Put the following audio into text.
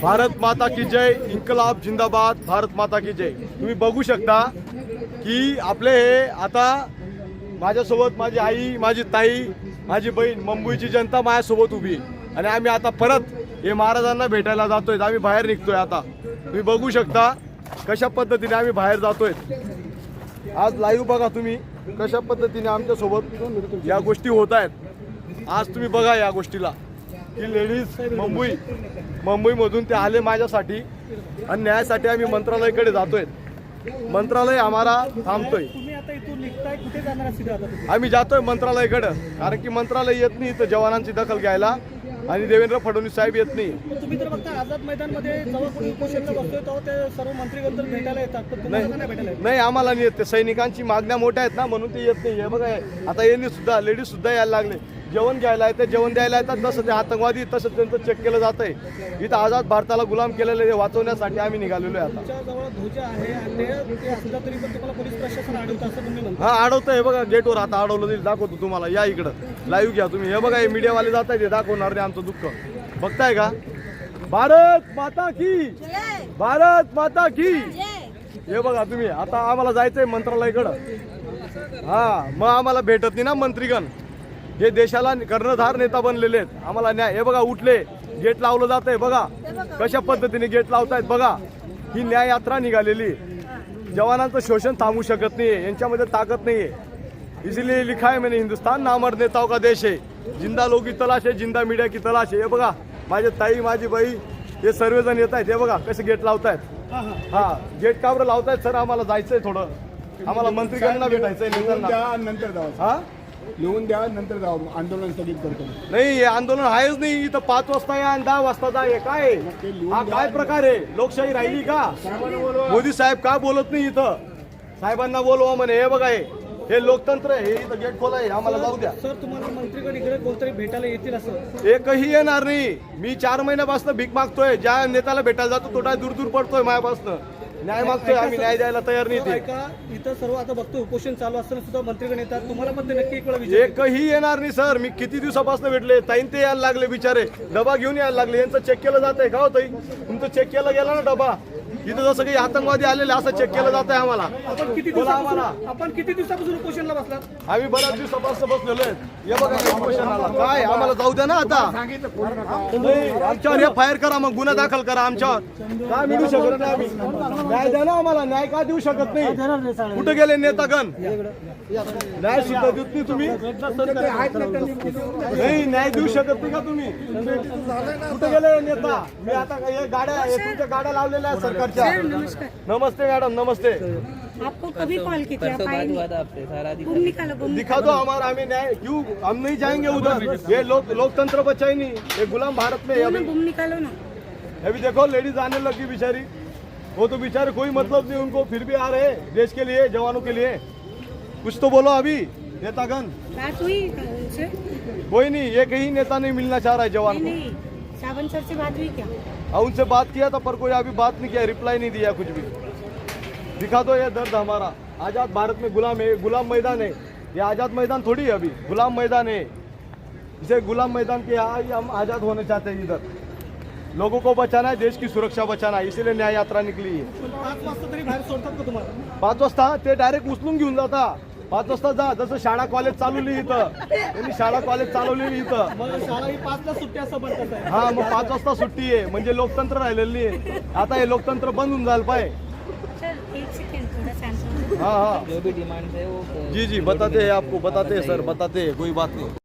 भारत माता की जय इन्कलाब जिंदाबाद भारत माता की जय. तुम्ही बघू शकता की आपले हे आता माझ्यासोबत माझी आई माझी ताई माझी बहीण मुंबईची जनता माझ्यासोबत उभी आहे. आणि आम्ही आता परत हे महाराजांना भेटायला जातोय. आम्ही बाहेर निघतोय आता. तुम्ही बघू शकता कशा पद्धतीने आम्ही बाहेर जातोय. आज लाईव्ह बघा तुम्ही कशा पद्धतीने आमच्यासोबत या गोष्टी होत आहेत. आज तुम्ही बघा या गोष्टीला. की लेडीज मुंबई. मुंबईमधून ते आले माझ्यासाठी आणि न्यायासाठी आम्ही मंत्रालयाकडे जातोय. मंत्रालय आम्हाला थांबतोय? आम्ही जातोय मंत्रालयाकडं कारण की मंत्रालय येत नाही इथं जवानांची दखल घ्यायला आणि देवेंद्र फडणवीस साहेब येत नाही. आझाद मैदानमध्ये जेव्हा कोणी उपोषणला बसतोय तेव्हा ते सर्व भेटायला येतात. पण तुम्हाला का नाही भेटायला येत? नाही आम्हाला नाही येत. ते सैनिकांची मागण्या मोठ्या आहेत ना म्हणून ते येत नाही. हे बघा हे. आता यांनी सुद्धा लेडीज सुद्धा यायला लागले. जेवण घ्यायला येते जेवण द्यायला येतात तसं ते आतंकवादी तसं त्यांचं चेक केलं जात आहे इथं आझाद भारताला गुलाम केलेलं आहे, हे वाचवण्यासाठी आम्ही निघालेलो आहे आता. तुमच्याजवळ ध्वज आहे आणि ते- ते असलं तरी पण तुम्हाला पोलीस प्रशासन अडवतं असं तुम्ही म्हणता. हा अडवतं हे बघा गेटवर आता अडवलं जाईल दाखवतो तुम्हाला. या इकडं. लाईव्ह घ्या तुम्ही. हे बघा हे मीडियावाले जात आहे दाखवणार नाही आमचं दुःख. बघताय का? भारत माता की। भारत माता की। हे बघा तुम्ही आता आम्हाला जायचंय मंत्रालयाकडं. हा मग आम्हाला भेटत नाही ना मंत्रीगण. हे देशाला कर्णधार नेता बनलेले आहेत. आम्हाला न्याय हे बघा उठले. गेट लावलं जात आहे बघा कशा पद्धतीने गेट लावतायत बघा. ही न्याय यात्रा निघालेली. जवानांचं शोषण थांबू शकत नाहीये. यांच्यामध्ये ताकद नाहीये. इसीलिए लिखा है मैंने हिंदुस्तान नामर नेताओं का देश आहे? जिंदा लोक की तलाश आहे जिंदा मीडिया की तलाश आहे. हे बघा. माझे ताई माझी बाई हे सर्वजण येत आहेत. हे बघा कसे गेट लावतायत. हा गेट का बरं लावतायत? सर आम्हाला जायचंय थोडं. आम्हाला मंत्रीगणांना भेटायचंय नेत्यांना द्या नंतर जाऊ. हा? लिहून द्या नंतर जाऊ. आंदोलन स्थगित करतो. नाही हे आंदोलन आहेच नाही. इथं पाच वाजता या आणि दहा वाजता जा. हे काय? आहे? हा काय प्रकार आहे? लोकशाही राहिली का? मोदी साहेब का बोलत नाही इथं? साहेबांना बोलवा म्हणे. हे बघा हे. हे लोकतंत्र आहे हे इथं गेट खोला आहे आम्हाला जाऊ द्या. सर तुम्हाला मंत्रीगण इकडे कोणतरी भेटायला येतील असं? एकही येणार नाही. मी चार महिन्यापासून भीक मागतोय ज्या नेत्याला भेटायला जातो तो काय दूर दूर पडतोय माझ्यापासून. न्याय मागतोय आम्ही न्याय द्यायला तयार नाही ते. ऐका इथं सर्व आता बघतो उपोषण चालू असताना सुद्धा मंत्रीगण येतात. तुम्हाला पण ते नक्की एक वेळा विचार एकही येणार नाही सर. मी किती दिवसापासून भेटले? ताईन ते यायला लागले बिचारे. डबा घेऊन यायला लागले. यांचं चेक केलं जात आहे का हो ताई? तुमचं चेक केलं गेला ना डबा? इथं जसं काही आतंकवादी आलेले असं चेक केलं जात आहे आम्हाला. आपण किती दिवसापासून आपण किती दिवसापासून उपोषणला बसलात? आम्ही बऱ्याच दिवसापासून बसलेलो आहेत. हे बघा हे उपोषणाला. काय? आम्हाला जाऊ द्या ना आता. नाही, आमच्यावर आर करा मग. गुन्हा दाखल करा आमच्यावर. काय मिळू शकत नाही आम्ही? न्याय द्या ना आम्हाला. न्याय का देऊ शकत नाही? कुठे गेले नेतागण? न्याय सुद्धा देत नाही तुम्ही. नाही न्याय देऊ शकत नाही का तुम्ही? कुठे गेले नेता? मी आता हे गाड्या हे तुमच्या गाड्या लावलेल्या आहेत सरकारच्या. नमस्ते मॅडम नमस्ते. आपको कभी कॉल की थी? आप आए नहीं घूम निकालो घूम दिखा दो हमारा हमें न्याय क्यों? हम नहीं जाएंगे उधर। ये लोक लोकतंत्र बचा ही नहीं। ये गुलाम भारत में है निकालो अभी। ना घूम निकालो ना। अभी देखो लेडीज आने लगी बेचारी। वो तो बेचारे कोई मतलब नहीं उनको फिर भी आ रहे हैं देश के लिए जवानों के लिए। कुछ तो बोलो अभी नेतागण। बात हुई उनसे कोई नहीं एक ही नेता नहीं मिलना चाह रहा है जवान नहीं को। नहीं सावन सर से बात हुई क्या? और उनसे बात किया था पर कोई अभी बात नहीं किया रिप्लाई नहीं दिया कुछ भी। दिखा दो ये दर्द हमारा। आज़ाद भारत में गुलाम है गुलाम मैदान है। ये आज़ाद मैदान थोड़ी है अभी। गुलाम मैदान है। इसे गुलाम मैदान के यहाँ हम आज़ाद होने चाहते हैं इधर। लोगों को बचाना है देश की सुरक्षा बचाना है इसीलिए न्याय यात्रा निकली है। पाच वाजता ते डायरेक्ट उचलून घेऊन जाता पाच वाजता जा. जसं शाळा कॉलेज चालवली इथं. त्यांनी शाळा कॉलेज चालवलेली इथं. शाळा ही पाचला सुट्टी असं हा मग पाच वाजता सुट्टी आहे. म्हणजे लोकतंत्र राहिलेली आहे. आता हे लोकतंत्र बंद होऊन जायला पाहिजे हो हाँ हाँ. जो भी डिमांड है वो जी जी. बताते हैं आपको. बताते हैं सर बताते हैं. कोई बात नहीं.